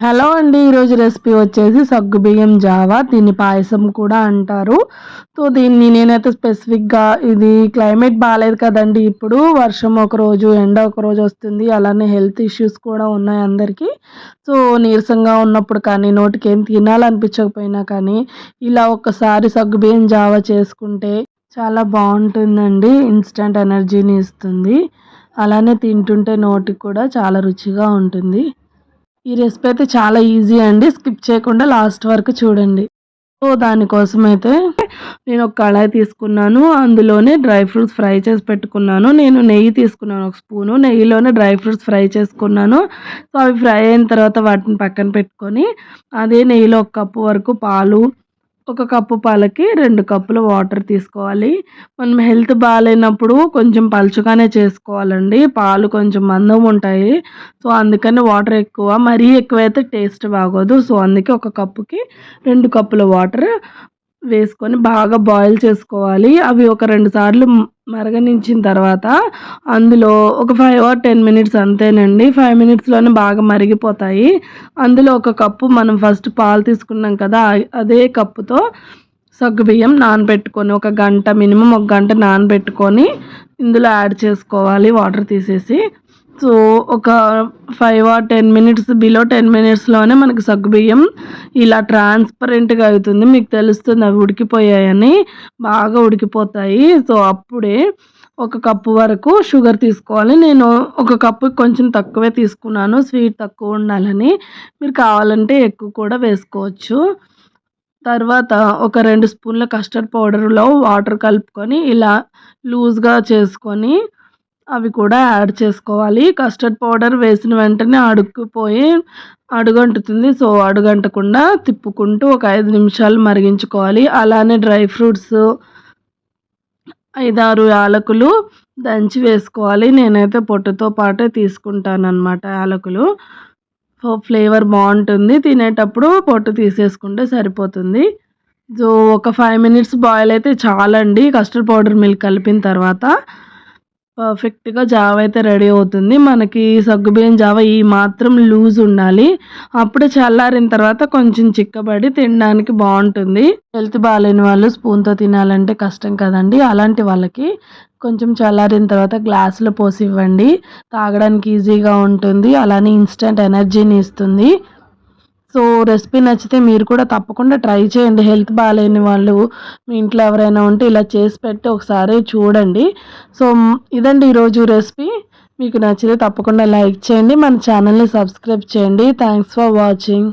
Hello అండి ఈరోజు recipe వచ్చేసి సగ్గుబియ్యం జావా. దీన్ని పాయసం కూడా అంటారు. సో దీన్ని నేనైతే స్పెసిఫిక్గా ఇది క్లైమేట్ బాగాలేదు కదండి. ఇప్పుడు వర్షం ఒక రోజు ఎండ ఒక రోజు వస్తుంది. అలానే హెల్త్ ఇష్యూస్ కూడా ఉన్నాయి అందరికీ. సో నీరసంగా ఉన్నప్పుడు కానీ నోటికి ఏం తినాలనిపించకపోయినా కానీ ఇలా ఒక్కసారి సగ్గుబియ్యం జావా చేసుకుంటే చాలా బాగుంటుందండి. ఇన్స్టంట్ ఎనర్జీని ఇస్తుంది. అలానే తింటుంటే నోటికి కూడా చాలా రుచిగా ఉంటుంది. ఈ రెసిపీ అయితే చాలా ఈజీ అండి. స్కిప్ చేయకుండా లాస్ట్ వరకు చూడండి. సో దానికోసం అయితే నేను ఒక కళాయి తీసుకున్నాను. అందులోనే డ్రై ఫ్రూట్స్ ఫ్రై చేసి పెట్టుకున్నాను. నేను నెయ్యి తీసుకున్నాను ఒక స్పూను. నెయ్యిలోనే డ్రై ఫ్రూట్స్ ఫ్రై చేసుకున్నాను. సో అవి ఫ్రై అయిన తర్వాత వాటిని పక్కన పెట్టుకొని అదే నెయ్యిలో ఒక కప్పు వరకు పాలు ఒక కప్పు పాలకి రెండు కప్పులు వాటర్ తీసుకోవాలి. మనం హెల్త్ బాగాలేనప్పుడు కొంచెం పలుచగానే చేసుకోవాలండి. పాలు కొంచెం మందం ఉంటాయి. సో అందుకని వాటర్ ఎక్కువ మరీ ఎక్కువైతే టేస్ట్ బాగోదు. సో అందుకే ఒక కప్పుకి రెండు కప్పుల వాటర్ వేసుకొని బాగా బాయిల్ చేసుకోవాలి. అవి ఒక రెండు సార్లు మరగనించిన తర్వాత అందులో ఒక ఫైవ్ ఆర్ టెన్ మినిట్స్ అంతేనండి. ఫైవ్ మినిట్స్లోనే బాగా మరిగిపోతాయి. అందులో ఒక కప్పు మనం ఫస్ట్ పాలు తీసుకున్నాం కదా అదే కప్పుతో సగ్గుబియ్యం నానబెట్టుకొని ఒక గంట మినిమం ఒక గంట నానబెట్టుకొని ఇందులో యాడ్ చేసుకోవాలి వాటర్ తీసేసి. సో ఒక five or ten minutes below ten మినిట్స్లోనే మనకి సగ్గుబియ్యం ఇలా ట్రాన్స్పరెంట్గా అవుతుంది. మీకు తెలుస్తుంది అవి ఉడికిపోయాయని. బాగా ఉడికిపోతాయి. సో అప్పుడే ఒక కప్పు వరకు షుగర్ తీసుకోవాలి. నేను ఒక కప్పు కొంచెం తక్కువే తీసుకున్నాను. స్వీట్ తక్కువ ఉండాలని. మీరు కావాలంటే ఎక్కువ కూడా వేసుకోవచ్చు. తర్వాత ఒక రెండు స్పూన్ల కస్టర్డ్ పౌడర్లో వాటర్ కలుపుకొని ఇలా లూజ్గా చేసుకొని అవి కూడా యాడ్ చేసుకోవాలి. కస్టర్డ్ పౌడర్ వేసిన వెంటనే అడుక్కుపోయి అడుగంటుతుంది. సో అడుగంటకుండా తిప్పుకుంటూ ఒక ఐదు నిమిషాలు మరిగించుకోవాలి. అలానే డ్రై ఫ్రూట్స్ ఐదారు యాలకులు దంచి వేసుకోవాలి. నేనైతే పొట్టుతో పాటే తీసుకుంటానన్నమాట యాలకులు. సో ఫ్లేవర్ బాగుంటుంది. తినేటప్పుడు పొట్టు తీసేసుకుంటే సరిపోతుంది. సో ఒక ఫైవ్ మినిట్స్ బాయిల్ అయితే చాలండి. కస్టర్డ్ పౌడర్ మిల్క్ కలిపిన తర్వాత పర్ఫెక్ట్గా జావ అయితే రెడీ అవుతుంది. మనకి సగ్గుబియ్యం జావ ఈ మాత్రం లూజ్ ఉండాలి. అప్పుడు చల్లారిన తర్వాత కొంచెం చిక్కబడి తినడానికి బాగుంటుంది. హెల్త్ బాగాలేని వాళ్ళు స్పూన్తో తినాలంటే కష్టం కదండి. అలాంటి వాళ్ళకి కొంచెం చల్లారిన తర్వాత గ్లాసులో పోసి ఇవ్వండి తాగడానికి ఈజీగా ఉంటుంది. అలానే ఇన్స్టెంట్ ఎనర్జీని ఇస్తుంది. సో రెసిపీ నచ్చితే మీరు కూడా తప్పకుండా ట్రై చేయండి. హెల్త్ బాగాలేని వాళ్ళు మీ ఇంట్లో ఎవరైనా ఉంటే ఇలా చేసి పెట్టి ఒకసారి చూడండి. సో ఇదండి ఈరోజు రెసిపీ. మీకు నచ్చితే తప్పకుండా లైక్ చేయండి. మన ఛానల్ని సబ్స్క్రైబ్ చేయండి. Thanks for watching.